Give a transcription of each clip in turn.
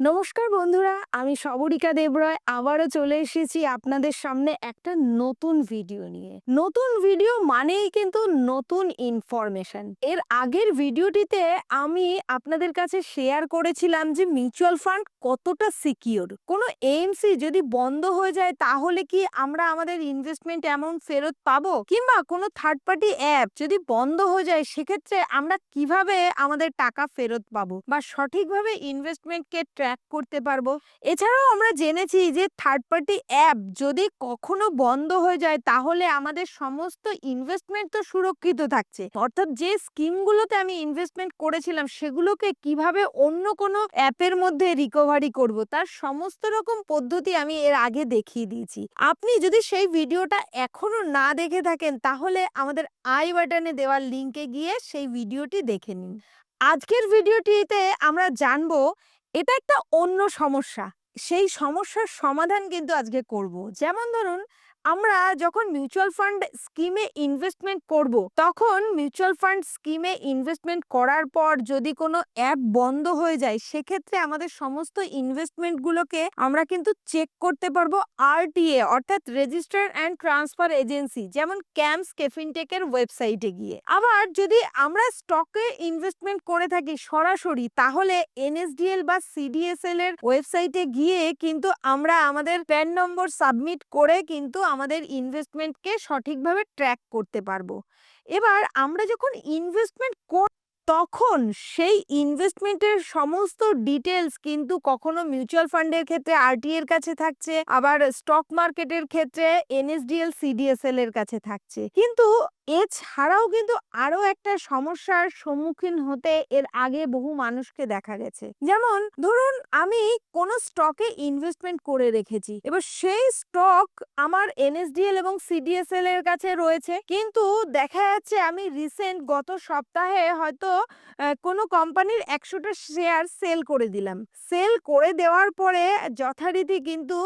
নমস্কার বন্ধুরা, আমি সবরিকা দেবরয়, আবারও চলে এসেছি আপনাদের সামনে একটা নতুন ভিডিও নিয়ে। নতুন ভিডিও মানেই কিন্তু নতুন ইনফরমেশন এর আগের ভিডিওটিতে আমি আপনাদের কাছে শেয়ার করেছিলাম যে মিউচুয়াল ফান্ড কতটা সিকিওর কোনো এএমসি যদি বন্ধ হয়ে যায়, তাহলে কি আমরা আমাদের ইনভেস্টমেন্ট অ্যামাউন্ট ফেরত পাবো? কিংবা কোনো থার্ড পার্টি অ্যাপ যদি বন্ধ হয়ে যায়, সেক্ষেত্রে আমরা কীভাবে আমাদের টাকা ফেরত পাবো? বা সঠিকভাবে ইনভেস্টমেন্টকে ট্র্যাক করতে পারব। এছাড়াও আমরা জেনেছি যে থার্ড পার্টি অ্যাপ যদি কখনো বন্ধ হয়ে যায়, তাহলে আমাদের সমস্ত ইনভেস্টমেন্ট তো সুরক্ষিত থাকছে। অর্থাৎ যে স্কিমগুলোতে আমি ইনভেস্টমেন্ট করেছিলাম, সেগুলোকে কীভাবে অন্য কোনো অ্যাপের মধ্যে রিকভারি করব, তার সমস্ত রকম পদ্ধতি আমি এর আগে দেখিয়ে দিয়েছি। আপনি যদি সেই ভিডিওটা এখনও না দেখে থাকেন, তাহলে আমাদের আই বাটনে দেওয়ার লিঙ্কে গিয়ে সেই ভিডিওটি দেখে নিন। আজকের ভিডিওটিতে আমরা জানব এটা একটা অন্য সমস্যা। সেই সমস্যার সমাধান কিন্তু আজকে করব। যেমন ধরুন আমরা যখন মিউচুয়াল ফান্ড স্কিমে ইনভেস্টমেন্ট করব, তখন মিউচুয়াল ফান্ড স্কিমে ইনভেস্টমেন্ট করার পর যদি কোনো অ্যাপ বন্ধ হয়ে যায়, সেক্ষেত্রে আমাদের সমস্ত ইনভেস্টমেন্টগুলোকে আমরা কিন্তু চেক করতে পারব আরটিএ অর্থাৎ রেজিস্টার অ্যান্ড ট্রান্সফার এজেন্সি যেমন ক্যাম্পস কেফিনটেকের ওয়েবসাইটে গিয়ে। আবার যদি আমরা স্টকে ইনভেস্টমেন্ট করে থাকি সরাসরি, তাহলে এনএসডিএল বা সিডিএসএল এর ওয়েবসাইটে গিয়ে কিন্তু আমরা আমাদের প্যান নম্বর সাবমিট করে কিন্তু আমাদের ইনভেস্টমেন্টকে সঠিকভাবে ট্র্যাক করতে পারব। এবার আমরা যখন ইনভেস্টমেন্ট কর, তখন সেই ইনভেস্টমেন্টের সমস্ত ডিটেলস কিন্তু কখনো মিউচুয়াল ফান্ডের ক্ষেত্রে আরটি এর কাছে থাকছে, আবার স্টক মার্কেটের ক্ষেত্রে এনএসডিএল সিডিএসএল এর কাছে থাকছে। কিন্তু এছাড়াও কিন্তু আরও একটা সমস্যার সম্মুখীন হতে এর আগে বহু মানুষকে দেখা গেছে। যেমন ধরুন আমি কোন স্টকে ইনভেস্টমেন্ট করে রেখেছি, এবার সেই স্টক আমার এনএসডিএল এবং সিডিএসএল এর কাছে রয়েছে। কিন্তু দেখা যাচ্ছে আমি রিসেন্ট গত সপ্তাহে হয়তো কোনো কোম্পানির একশোটা শেয়ার সেল করে দিলাম। সেল করে দেওয়ার পরে যথারীতি কিন্তু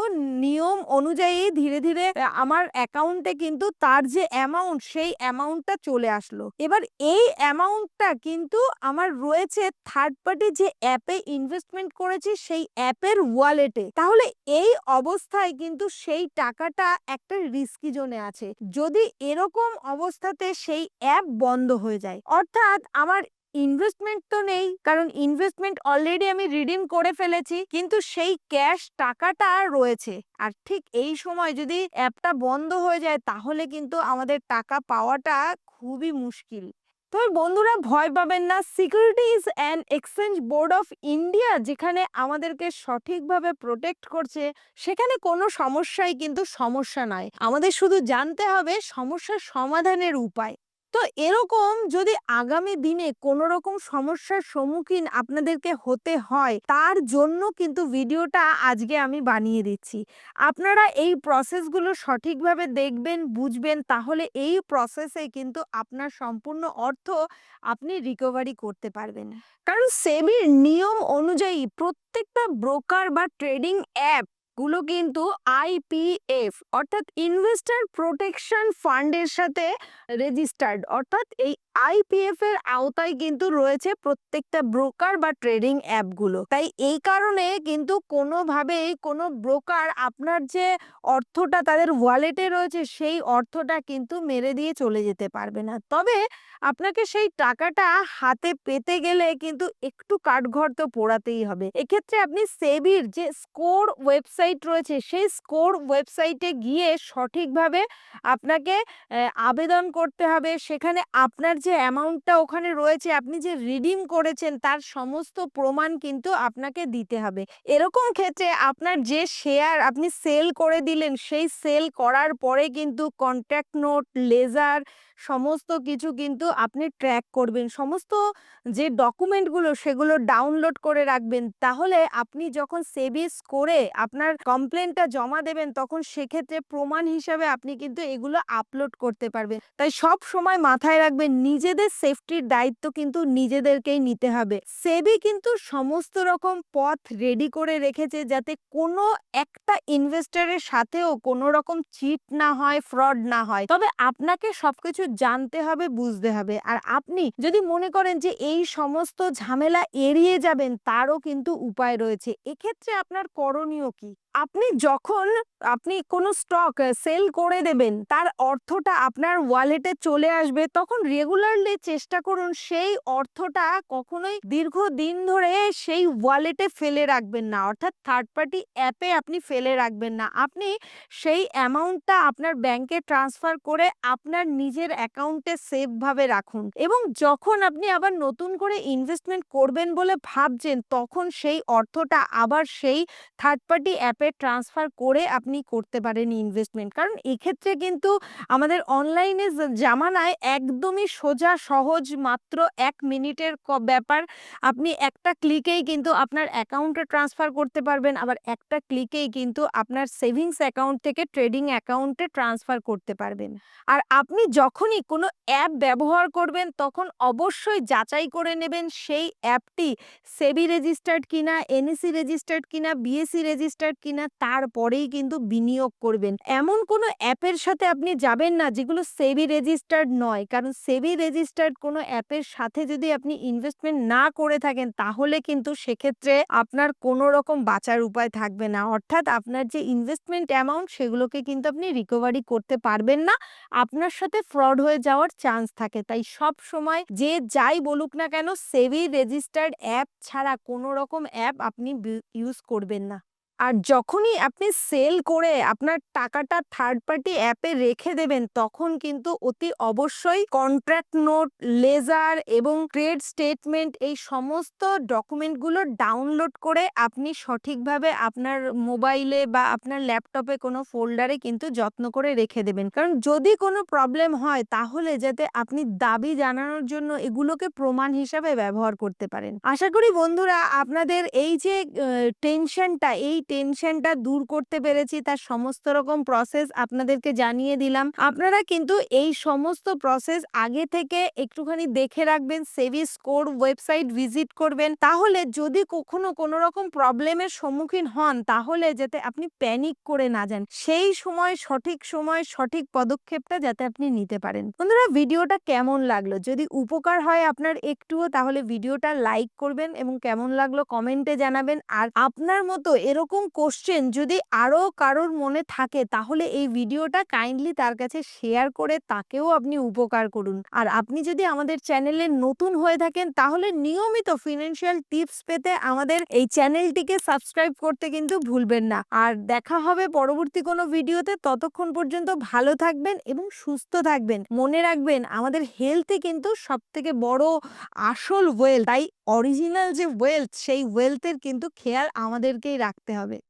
নিয়ম অনুযায়ী ধীরে ধীরে আমার অ্যাকাউন্টে কিন্তু তার যে অ্যামাউন্ট সেই অ্যামাউন্টটা চলে আসলো। এবার এই অ্যামাউন্টটা কিন্তু আমার রয়েছে থার্ড পার্টি যে অ্যাপে ইনভেস্টমেন্ট করেছি সেই অ্যাপের ওয়ালেটে তাহলে এই অবস্থায় কিন্তু সেই টাকাটা একটা রিস্কি জোনে আছে। যদি এরকম অবস্থাতে সেই অ্যাপ বন্ধ হয়ে যায়। অর্থাৎ আমার ইনভেস্টমেন্ট তো নেই, কারণ ইনভেস্টমেন্ট অলরেডি আমি রিডিম করে ফেলেছি, কিন্তু সেই ক্যাশ টাকাটা রয়েছে। আর ঠিক এই সময় যদি অ্যাপটা বন্ধ হয়ে যায়, তাহলে কিন্তু আমাদের টাকা পাওয়াটা খুবই মুশকিল। তবে বন্ধুরা, ভয় পাবেন না securities and exchange board of India যেখানে আমাদেরকে সঠিকভাবে প্রোটেক্ট করছে, সেখানে কোনো সমস্যাই কিন্তু সমস্যা নয়। আমাদের শুধু জানতে হবে সমস্যার সমাধানের উপায়। তো এরকম যদি আগামী দিনে কোনো রকম সমস্যার সম্মুখীন আপনাদেরকে হতে হয়, তার জন্য কিন্তু ভিডিওটা আজকে আমি বানিয়ে দিচ্ছি। আপনারা এই প্রসেসগুলো সঠিকভাবে দেখবেন, বুঝবেন, তাহলে এই প্রসেসে কিন্তু আপনার সম্পূর্ণ অর্থ আপনি রিকভারি করতে পারবেন। কারণ সেবির নিয়ম অনুযায়ী প্রত্যেকটা ব্রোকার বা ট্রেডিং অ্যাপ গুলো কিন্তু আইপিএফ অর্থাৎ ইনভেস্টর প্রোটেকশন ফান্ডের সাথে রেজিস্টার্ড অর্থাৎ এই আইপিএফ এর আওতায় কিন্তু রয়েছে প্রত্যেকটা ব্রোকার বা ট্রেডিং অ্যাপগুলো তাই এই কারণে কিন্তু কোনোভাবেই কোনো ব্রোকার আপনার যে অর্থটা তাদের ওয়ালেটে রয়েছে সেই অর্থটা কিন্তু মেরে দিয়ে চলে যেতে পারবে না। তবে আপনাকে সেই টাকাটা হাতে পেতে গেলে কিন্তু একটু কাঠঘর তো পোড়াতেই হবে। এক্ষেত্রে আপনি সেবির যে স্কোর ওয়েবসাইট রয়েছে, সেই স্কোর ওয়েবসাইটে গিয়ে সঠিকভাবে আপনাকে আবেদন করতে হবে। সেখানে আপনার যে অ্যামাউন্টটা ওখানে রয়েছে, আপনি যে রিডিম করেছেন, তার সমস্ত প্রমাণ কিন্তু আপনাকে দিতে হবে। এরকম ক্ষেত্রে আপনার যে শেয়ার আপনি সেল করে দিলেন, সেই সেল করার পরে কিন্তু কন্ট্যাক্ট নোট, লেজার, সমস্ত কিছু কিন্তু আপনি ট্র্যাক করবেন। সমস্ত যে ডকুমেন্টগুলো, সেগুলো ডাউনলোড করে রাখবেন। তাহলে আপনি যখন সেভিস করে আপনার কমপ্লেনটা জমা দেবেন, তখন সেক্ষেত্রে প্রমাণ হিসাবে আপনি কিন্তু এগুলো আপলোড করতে পারবেন। তাই সব সময় মাথায় রাখবেন, নিজেদের সেফটির দায়িত্ব কিন্তু নিজেদেরকেই নিতে হবে। সেবি কিন্তু সমস্ত রকম পথ রেডি করে রেখেছে যাতে কোনো একটা ইনভেস্টরের সাথেও কোনো রকম চিট না হয় ফ্রড না হয়। তবে আপনাকে সবকিছু জানতে হবে, বুঝতে হবে। আর আপনি যদি মনে করেন যে এই সমস্ত ঝামেলা এড়িয়ে যাবেন, তারও কিন্তু উপায় রয়েছে। এক্ষেত্রে আপনার করণীয় কি? আপনি যখন আপনি কোনো স্টক সেল করে দেবেন, তার অর্থটা আপনার ওয়ালেটে চলে আসবে, তখন রেগুলারলি চেষ্টা করুন সেই অর্থটা কখনোই দীর্ঘদিন ধরে সেই ওয়ালেটে ফেলে রাখবেন না। অর্থাৎ থার্ড পার্টি অ্যাপে আপনি ফেলে রাখবেন না। আপনি সেই অ্যামাউন্টটা আপনার ব্যাংকে ট্রান্সফার করে আপনার নিজের অ্যাকাউন্টে সেফভাবে রাখুন। এবং যখন আপনি আবার নতুন করে ইনভেস্টমেন্ট করবেন বলে ভাবছেন, তখন সেই অর্থটা আবার সেই থার্ড পার্টি অ্যাপে ট্রান্সফার করে আপনি করতে পারেন ইনভেস্টমেন্ট। কারণ এক্ষেত্রে কিন্তু আমাদের অনলাইনে জামানায় একদমই সোজা, সহজ মাত্র এক মিনিটের ব্যাপার। আপনি একটা ক্লিকেই কিন্তু আপনার অ্যাকাউন্টে ট্রান্সফার করতে পারবেন। আবার একটা ক্লিকেই কিন্তু আপনার সেভিংস অ্যাকাউন্ট থেকে ট্রেডিং অ্যাকাউন্টে ট্রান্সফার করতে পারবেন। আর আপনি যখনই কোনো অ্যাপ ব্যবহার করবেন, তখন অবশ্যই যাচাই করে নেবেন সেই অ্যাপটি সেবি রেজিস্টার্ড কিনা, এনএসি রেজিস্টার্ড কিনা বিএসসি রেজিস্টার্ড কিনা তারপরেই কিন্তু বিনিয়োগ করবেন। এমন কোনো অ্যাপের সাথে আপনি যাবেন না, যেগুলো সেবি রেজিস্টার্ড নয়। কারণ সেবি রেজিস্টার্ড কোনো অ্যাপের সাথে যদি আপনি ইনভেস্টমেন্ট না করে থাকেন, তাহলে কিন্তু সেক্ষেত্রে আপনার কোনো রকম বাঁচার উপায় থাকবে না। অর্থাৎ আপনার যে ইনভেস্টমেন্ট অ্যামাউন্ট, সেগুলোকে কিন্তু আপনি রিকভারি করতে পারবেন না। আপনার সাথে ফ্রড হয়ে যাওয়ার চান্স থাকে। তাই সব সময় যে যাই বলুক না কেন, সেবি রেজিস্টার্ড অ্যাপ ছাড়া কোনো রকম অ্যাপ আপনি ইউজ করবেন না। আর যখনই আপনি সেল করে আপনার টাকাটা থার্ড পার্টি অ্যাপে রেখে দেবেন, তখন কিন্তু অতি অবশ্যই কন্ট্রাক্ট নোট লেজার এবং ট্রেড স্টেটমেন্ট এই সমস্ত ডকুমেন্টগুলো ডাউনলোড করে আপনি সঠিকভাবে আপনার মোবাইলে বা আপনার ল্যাপটপে কোনো ফোল্ডারে কিন্তু যত্ন করে রেখে দেবেন। কারণ যদি কোনো প্রবলেম হয়, তাহলে যাতে আপনি দাবি জানানোর জন্য এগুলোকে প্রমাণ হিসাবে ব্যবহার করতে পারেন। আশা করি বন্ধুরা, আপনাদের এই যে টেনশনটা এই টেনশনটা দূর করতে পেরেছি, তার সমস্ত রকম প্রসেস আপনাদেরকে জানিয়ে দিলাম। আপনারা কিন্তু এই সমস্ত প্রসেস আগে থেকে একটুখানি দেখে রাখবেন সেভি স্কোর ওয়েবসাইট ভিজিট করবেন। তাহলে যদি কখনো কোনো রকম প্রবলেমের সম্মুখীন হন, তাহলে যাতে আপনি প্যানিক করে না যান। সেই সময়, সঠিক সময়, সঠিক পদক্ষেপটা যাতে আপনি নিতে পারেন। বন্ধুরা, ভিডিওটা কেমন লাগল? যদি উপকার হয় আপনার একটুও, তাহলে ভিডিওটা লাইক করবেন এবং কেমন লাগল কমেন্টে জানাবেন। আর আপনার মতো এরকম কোশ্চেন যদি আরও কারোর মনে থাকে, তাহলে এই ভিডিওটা কাইন্ডলি তার কাছে শেয়ার করে তাকেও আপনি উপকার করুন। আর আপনি যদি আমাদের চ্যানেলে নতুন হয়ে থাকেন, তাহলে নিয়মিত ফিনান্সিয়াল টিপস পেতে আমাদের এই চ্যানেলটিকে সাবস্ক্রাইব করতে কিন্তু ভুলবেন না। আর দেখা হবে পরবর্তী কোনো ভিডিওতে ততক্ষণ পর্যন্ত ভালো থাকবেন এবং সুস্থ থাকবেন। মনে রাখবেন, আমাদের হেলথে কিন্তু সব থেকে বড় আসল ওয়েলথ তাই অরিজিনাল যে ওয়েলথ সেই ওয়েলথের কিন্তু খেয়াল আমাদেরকেই রাখতে হবে